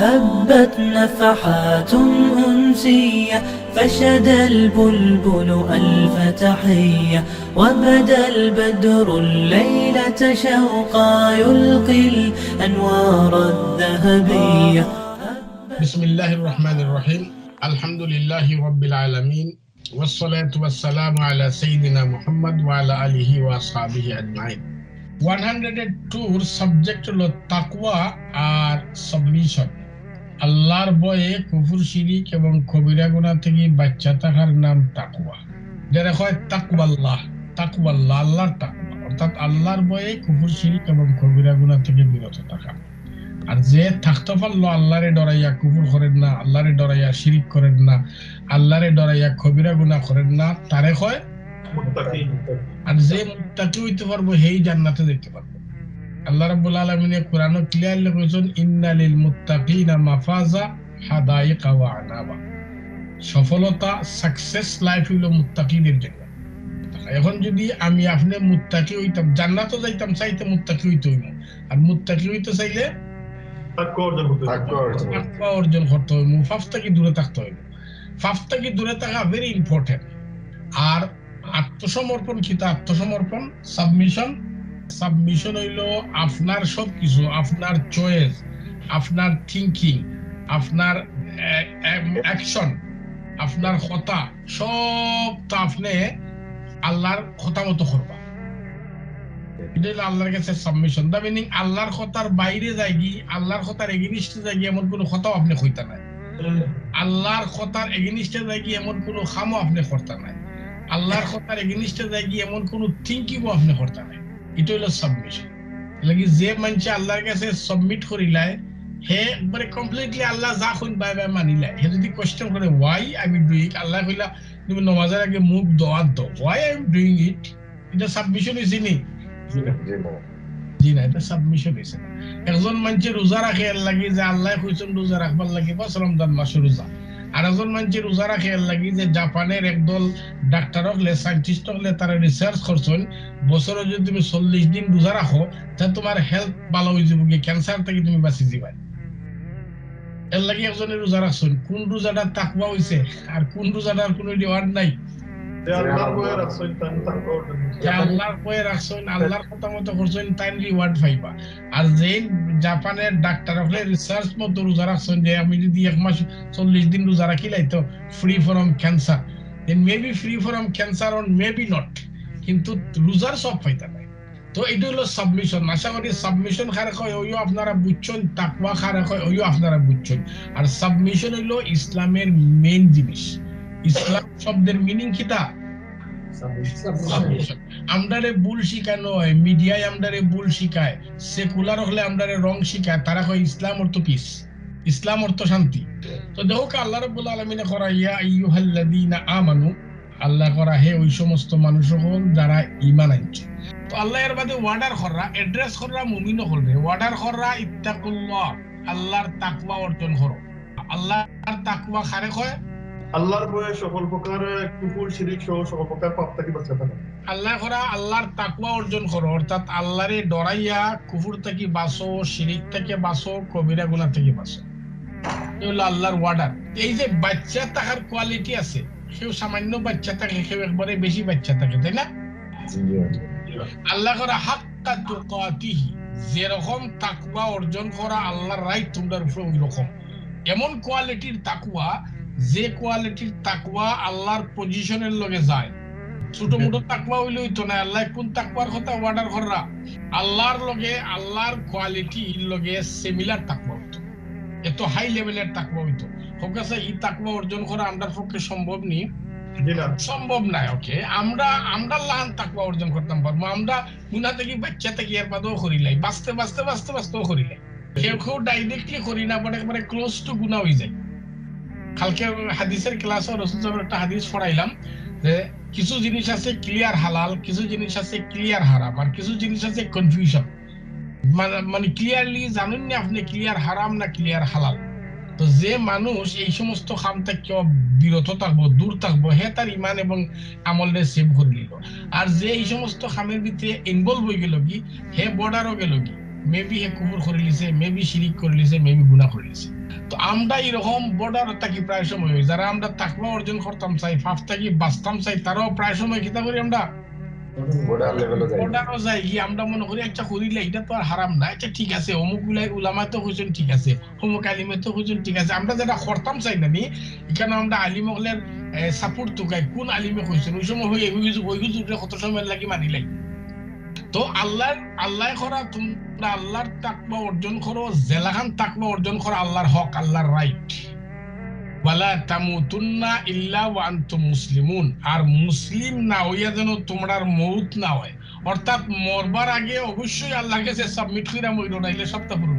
هبت نفحات أنسية فشد البلبل ألف تحية وبدا البدر الليلة شوقا يلقي الأنوار الذهبية بسم الله الرحمن الرحيم الحمد لله رب العالمين والصلاة والسلام على سيدنا محمد وعلى آله وأصحابه أجمعين 102 subject হলো তাকওয়া আর submission আল্লাহর বয়ে কুফুর শিরিক এবং কবিরা গুনাহ থেকে বাচ্চা থাকার নাম তাকওয়া। যারা হয় তাকওয়াল্লাহ তাকওয়াল্লাহ আল্লাহর তাকওয়া। অর্থাৎ আল্লাহর বয়ে কুফুর শিরিক এবং কবিরা গুনাহ থেকে বিরত থাকা। আর যে থাকতে পারল আল্লাহরে ডরাইয়া কুকুর করেন না আল্লাহরে ডরাইয়া শিরিক করেন না আল্লাহরে ডরাইয়া কবিরা গুণা করেন না তারে হয় আর যে মুত্তাকি হইতে পারব সেই জান্নাতে দেখতে পারব। আল্লাহ রাব্বুল আলামিনে কোরআন ক্লিয়ারলি কইছেন ইন্নালিল মুত্তাকিনা মাফাজা হাদাইকা ওয়া আনাবা। সফলতা সাকসেস লাইফ হইল মুত্তাকিদের জন্য। এখন যদি আমি আপনি মুত্তাকি হইতাম জান্নাতও যাইতাম চাইতে মুত্তাকি হইতে হইব। আর মুত্তাকি হইতে চাইলে তাকওয়া অর্জন করতে হবে ফাফ থেকে দূরে থাকতে হবে ফাফ থেকে দূরে থাকা ভেরি ইম্পর্টেন্ট আর আত্মসমর্পণ কিতা আত্মসমর্পণ সাবমিশন সাবমিশন হইল আপনার সব কিছু আপনার চয়েস আপনার থিঙ্কিং আপনার অ্যাকশন আপনার কথা, সব তো আপনি আল্লাহর কথা মতো করবা। এটা আল্লাহর কাছে সাবমিশন দা মিনিং আল্লাহর কথার বাইরে যাই কি, আল্লাহর কথার এগেনিস্টে কি, এমন কোনো কথাও আপনি কইতা নাই। আল্লাহর কথার এগেনিস্টে যাই কি, এমন কোনো খামও আপনি করতে নাই। আল্লাহর কথার কি, এমন কোনো থিঙ্কিংও আপনি করতে নাই। এটা হলো সাবমিশন লাগি যে মানুষে আল্লাহর কাছে সাবমিট করিলায় হে একবারে কমপ্লিটলি আল্লাহ যা কইন বাই বাই মানিলা হে যদি কোশ্চেন করে why I am doing Allah কইলা তুমি নমাজের আগে মুখ দোয়াত দো। Why I am doing it এটা সাবমিশন হয়েছে নি? জি না। এটা সাবমিশন হয়েছে একজন মানুষের রোজা রাখে লাগি যে আল্লাহ কইছেন রোজা রাখবার লাগি বাস রমজান মাসে রোজা আর একজন মানুষের রোজা খেয়াল লাগি যে জাপানের একদল ডাক্তার হলে সাইন্টিস্ট হলে তারা রিসার্চ করছেন, বছরে যদি তুমি চল্লিশ দিন রোজা রাখো তাহলে তোমার হেলথ ভালো হয়ে যাবে ক্যান্সার থেকে তুমি বাঁচি যাবে। এর লাগে একজনের রোজা রাখছেন, কোন রোজাটা তাকবা হয়েছে আর কোন রোজাটার কোনো রিওয়ার্ড নাই? যে আল্লাহর ভয়ে রাখছেন, তার তাকওয়া অর্জন করতে যে হবে। আল্লাহর কয়ে রাখছেন আল্লাহর কথা মতো করছেন তাই রিওয়ার্ড পাইবা আর যে জাপানের ডাক্তার হলে রিসার্চ মতো রোজা রাখছেন যে আমি যদি এক মাস চল্লিশ দিন রোজা রাখিলাই তো free from cancer then maybe free from cancer on maybe not কিন্তু রোজার সব পাইতা নাই। তো এটা হলো সাবমিশন আশা করি সাবমিশন খারে কয় ওইও আপনারা বুঝছেন তাকওয়া খারে কয় ওইও আপনারা বুঝছেন। আর সাবমিশন হইল ইসলামের মেইন জিনিস। ইসলাম শব্দের মিনিং আমদারে ভুল শিখানো হয় মিডিয়ায় শিখায় সেকুলার হলে রং শিখায়, তারা ইসলাম অর্থ পিস ইসলাম অর্থ শান্তি। তো দেখো আল্লাহ রাব্বুল আলামিনে করা ইয়া আইয়ুহাল্লাযীনা আমানু আল্লাহ করা হে ওই সমস্ত মানুষ সকল যারা ঈমান আনছে। তো আল্লাহ এর বাদে ওয়ার্ডার কররা এড্রেস কররা মুমিনও করবে। ওয়ার্ডার কররা, ইত্তাকুল্লাহ আল্লাহর তাকওয়া অর্জন করো। আল্লাহর তাকওয়া খারে কয়? আল্লাহর ভয়ে সকল প্রকার কুকুর শিরিক সহ সকল প্রকার পাপ থেকে বাঁচা থাকা আল্লাহ করা আল্লাহর তাকওয়া অর্জন করো অর্থাৎ আল্লাহরে ডরাইয়া কুফুর থেকে বাঁচো শিরিক থেকে বাঁচো কবিরা গুনাহ থেকে বাঁচো। হলো আল্লাহর ওয়ার্ডার এই যে বাচ্চা থাকার কোয়ালিটি আছে কেউ সামান্য বাচ্চা থাকে কেউ একবারে বেশি বাচ্চা থাকে তাই না? আল্লাহ করা হাক্কা তুকাতিহি যেরকম তাকওয়া অর্জন করা আল্লাহর রাইট তোমার উপরে ওই রকম এমন কোয়ালিটির তাকওয়া যে কোয়ালিটির তাকওয়া আল্লাহর পজিশনের লগে যায়। ছোট মোটো তাকওয়া হইলে হইতো না। আল্লাহ কোন তাকওয়ার কথা অর্ডার কররা? আল্লাহর লগে আল্লাহর কোয়ালিটি লগে সিমিলার তাকওয়া হইতো। এত হাই লেভেলের তাকওয়া হইতো। হোক আছে এই অর্জন করা আমাদের পক্ষে সম্ভব নেই সম্ভব নাই ওকে আমরা আমরা লাহান তাকওয়া অর্জন করতাম পারব। আমরা গুনা থেকে বাচ্চা থেকে এর বাদেও করিলাই বাঁচতে বাঁচতে বাঁচতে বাঁচতেও করিলাই কেউ কেউ ডাইরেক্টলি করি না বাট একবারে ক্লোজ টু গুনা হয়ে যায়। কালকে হাদিসের ক্লাসে রসুল সাহেবের একটা হাদিস পড়াইলাম যে কিছু জিনিস আছে ক্লিয়ার হালাল, কিছু জিনিস আছে ক্লিয়ার হারাম, আর কিছু জিনিস আছে কনফিউশন মানে ক্লিয়ারলি জানেন না আপনি ক্লিয়ার হারাম না ক্লিয়ার হালাল? তো যে মানুষ এই সমস্ত কাম থেকে বিরত থাকব, দূর থাকব, হে তার ইমান এবং আমলে সেভ করে নিল। আর যে এই সমস্ত কামের ভিতরে ইনভলভ হয়ে গেল কি? হে বর্ডারও গেল কি? মেবি হে কুকুর করে লিছে মেবি শিরিক করে লিছে মেবি গুনাহ করে লিছে তো আমরা এরকম বর্ডার থাকি প্রায় সময়। যারা আমরা তাকওয়া অর্জন করতাম চাই ফাফ থাকি বাঁচতাম চাই তারাও প্রায় সময় কিতা করি আমরা? বর্ডারও যাই। আমরা মনে করি একটা করিলে এটা তো আর হারাম না। আচ্ছা ঠিক আছে অমুক গুলাই উলামা তো হইছেন ঠিক আছে। অমুক আলিমে তো হইছেন ঠিক আছে। আমরা যেটা করতাম চাই না নি এখানে আমরা আলিম হলের সাপোর্ট তো কোন আলিমে কইছেন? ওই সময় হই ওই হুজুর কত সময় লাগি মানিলাই তো আল্লাহ আল্লাহ করা তোমরা আল্লাহর তাকবা অর্জন করো, জেলাখান তাকবা অর্জন করো, আল্লাহর হক, আল্লাহর রাইট ওয়ালা তামুতুন্না ইল্লা ওয়া আনতুম মুসলিমুন। আর মুসলিম না হইয়া যেন তোমরার মৌত না হয়। অর্থাৎ মরবার আগে অবশ্যই আল্লাহর কাছে সাবমিট করে মরিল নাইলে সবটা পুরো